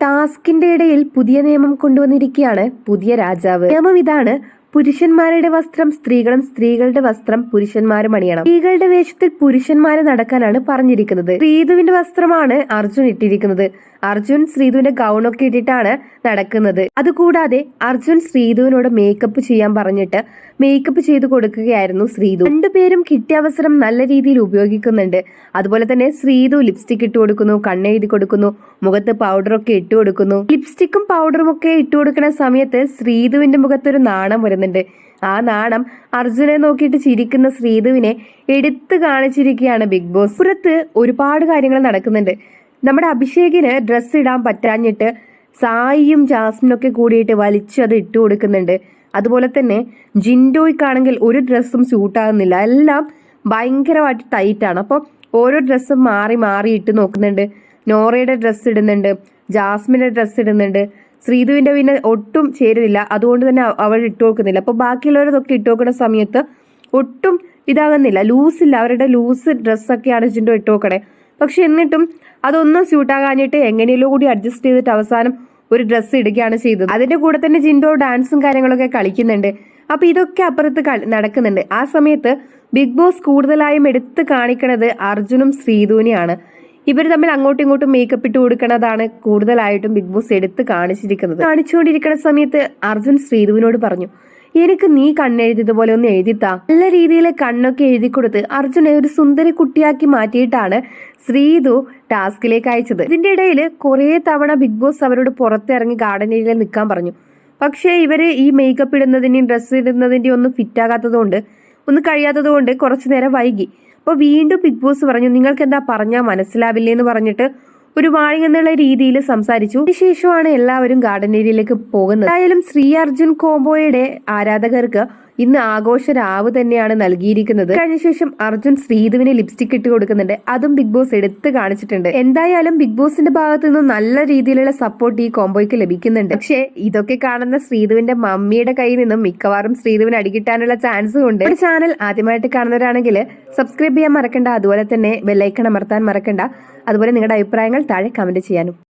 ടാസ്കിന്റെ ഇടയിൽ പുതിയ നിയമം കൊണ്ടുവന്നിരിക്കുകയാണ് പുതിയ രാജാവ്. നിയമം ഇതാണ് പുരുഷന്മാരുടെ വസ്ത്രം സ്ത്രീകളും സ്ത്രീകളുടെ വസ്ത്രം പുരുഷന്മാരും അണിയണം. സ്ത്രീകളുടെ വേഷത്തിൽ പുരുഷന്മാര് നടക്കാനാണ് പറഞ്ഞിരിക്കുന്നത്. ശ്രീധുവിന്റെ വസ്ത്രമാണ് അർജുൻ ഇട്ടിരിക്കുന്നത്. അർജുൻ ശ്രീധുവിന്റെ ഗൗണൊക്കെ ഇട്ടിട്ടാണ് നടക്കുന്നത്. അതുകൂടാതെ അർജുൻ ശ്രീധുവിനോട് മേക്കപ്പ് ചെയ്യാൻ പറഞ്ഞിട്ട് മേക്കപ്പ് ചെയ്തു കൊടുക്കുകയായിരുന്നു ശ്രീധു. രണ്ടുപേരും കിട്ടിയ അവസരം നല്ല രീതിയിൽ ഉപയോഗിക്കുന്നുണ്ട്. അതുപോലെ തന്നെ ശ്രീധു ലിപ്സ്റ്റിക് ഇട്ട് കൊടുക്കുന്നു കണ്ണെഴുതി കൊടുക്കുന്നു മുഖത്ത് പൗഡറൊക്കെ ഇട്ട് കൊടുക്കുന്നു. ലിപ്സ്റ്റിക്കും പൗഡറും ഒക്കെ ഇട്ട് കൊടുക്കുന്ന സമയത്ത് ശ്രീധുവിന്റെ മുഖത്തൊരു നാണം വരുന്നുണ്ട് ആ നാണം അർജുനെ നോക്കിയിട്ട് ചിരിക്കുന്ന ശ്രീധുവിനെ എടുത്തു കാണിച്ചിരിക്കുകയാണ് ബിഗ് ബോസ്. പുറത്ത് ഒരുപാട് കാര്യങ്ങൾ നടക്കുന്നുണ്ട്. നമ്മുടെ അഭിഷേകിന് ഡ്രസ്സ് ഇടാൻ പറ്റാഞ്ഞിട്ട് സായിയും ജാസ്മിനൊക്കെ കൂടിയിട്ട് വലിച്ച് അത് ഇട്ടു കൊടുക്കുന്നുണ്ട്. അതുപോലെ തന്നെ ജിൻഡോയ്ക്കാണെങ്കിൽ ഒരു ഡ്രസ്സും സ്യൂട്ടാകുന്നില്ല എല്ലാം ഭയങ്കരമായിട്ട് ടൈറ്റാണ് അപ്പോൾ ഓരോ ഡ്രസ്സും മാറി മാറി ഇട്ട് നോക്കുന്നുണ്ട്. നോറയുടെ ഡ്രസ്സ് ഇടുന്നുണ്ട്. ജാസ്മിന്റെ ഡ്രസ്സ് ഇടുന്നുണ്ട്. ശ്രീധുവിന്റെ പിന്നെ ഒട്ടും ചേരുന്നില്ല. അതുകൊണ്ട് തന്നെ അവൾ ഇട്ട് കൊടുക്കുന്നില്ല. അപ്പോൾ ബാക്കിയുള്ളവരതൊക്കെ ഇട്ട് കൊടുക്കുന്ന സമയത്ത് ഒട്ടും ഇതാകുന്നില്ല. ലൂസില്ല അവരുടെ ലൂസ് ഡ്രസ്സൊക്കെയാണ് ജിൻഡോ ഇട്ട് നോക്കണേ പക്ഷെ എന്നിട്ടും അതൊന്നും സ്യൂട്ടാകാഞ്ഞിട്ട് എങ്ങനെയല്ലോ കൂടി അഡ്ജസ്റ്റ് ചെയ്തിട്ട് അവസാനം ഒരു ഡ്രസ്സ് ഇടുകയാണ് ചെയ്തത്. അതിന്റെ കൂടെ തന്നെ ജിൻഡോ ഡാൻസും കാര്യങ്ങളൊക്കെ കളിക്കുന്നുണ്ട്. അപ്പൊ ഇതൊക്കെ അപ്പുറത്ത് നടക്കുന്നുണ്ട്. ആ സമയത്ത് ബിഗ് ബോസ് കൂടുതലായും എടുത്ത് കാണിക്കണത് അർജുനും ശ്രീധുവിനെയാണ്. ഇവർ തമ്മിൽ അങ്ങോട്ടും ഇങ്ങോട്ടും മേക്കപ്പ് ഇട്ട് കൊടുക്കുന്നതാണ് കൂടുതലായിട്ടും ബിഗ് ബോസ് എടുത്ത് കാണിച്ചിരിക്കുന്നത്. കാണിച്ചുകൊണ്ടിരിക്കുന്ന സമയത്ത് അർജുൻ ശ്രീധുവിനോട് പറഞ്ഞു എനിക്ക് നീ കണ്ണെഴുതിയതുപോലെ ഒന്ന് എഴുതിത്താ. നല്ല രീതിയിൽ കണ്ണൊക്കെ എഴുതി കൊടുത്ത് അർജുനെ ഒരു സുന്ദരി കുട്ടിയാക്കി മാറ്റിയിട്ടാണ് ശ്രീധു ടാസ്കിലേക്ക് അയച്ചത്. ഇതിന്റെ ഇടയിൽ കുറെ തവണ ബിഗ് ബോസ് അവരോട് പുറത്തിറങ്ങി ഗാർഡൻ ഏരിയയിൽ നിൽക്കാൻ പറഞ്ഞു. പക്ഷേ ഇവർ ഈ മേക്കപ്പ് ഇടുന്നതിന്റെയും ഡ്രസ്സ് ഇടുന്നതിന്റെയും ഒന്നും ഫിറ്റ് ആകാത്തതുകൊണ്ട് ഒന്ന് കഴിയാത്തതുകൊണ്ട് കുറച്ചു നേരം വൈകി. അപ്പോൾ വീണ്ടും ബിഗ് ബോസ് പറഞ്ഞു നിങ്ങൾക്ക് എന്താ പറഞ്ഞാൽ മനസ്സിലാവില്ലേ എന്ന് പറഞ്ഞിട്ട് ഒരു വാണിംഗ് എന്നുള്ള രീതിയിൽ സംസാരിച്ചു. അതിനുശേഷമാണ് എല്ലാവരും ഗാർഡൻ ഏരിയയിലേക്ക് പോകുന്നത്. എന്തായാലും ശ്രീ അർജുൻ കോംബോയുടെ ആരാധകർക്ക് ഇന്ന് ആഘോഷ രാവ് തന്നെയാണ് നൽകിയിരിക്കുന്നത്. കഴിഞ്ഞ ശേഷം അർജുൻ ശ്രീധുവിന് ലിപ്സ്റ്റിക് ഇട്ട് കൊടുക്കുന്നുണ്ട്. അതും ബിഗ് ബോസ് എടുത്ത് കാണിച്ചിട്ടുണ്ട്. എന്തായാലും ബിഗ് ബോസിന്റെ ഭാഗത്തു നിന്നും നല്ല രീതിയിലുള്ള സപ്പോർട്ട് ഈ കോംബോയ്ക്ക് ലഭിക്കുന്നുണ്ട്. പക്ഷേ ഇതൊക്കെ കാണുന്ന ശ്രീധുവിന്റെ മമ്മിയുടെ കയ്യിൽ നിന്നും മിക്കവാറും ശ്രീധുവിന് അടികിട്ടാനുള്ള ചാൻസും ഉണ്ട്. ഒരു ചാനൽ ആദ്യമായിട്ട് കാണുന്നവരാണെങ്കിൽ സബ്സ്ക്രൈബ് ചെയ്യാൻ മറക്കണ്ട. അതുപോലെ തന്നെ ബെല്ലൈക്കൺ അമർത്താൻ മറക്കണ്ട. അതുപോലെ നിങ്ങളുടെ അഭിപ്രായങ്ങൾ താഴെ കമന്റ് ചെയ്യാനും.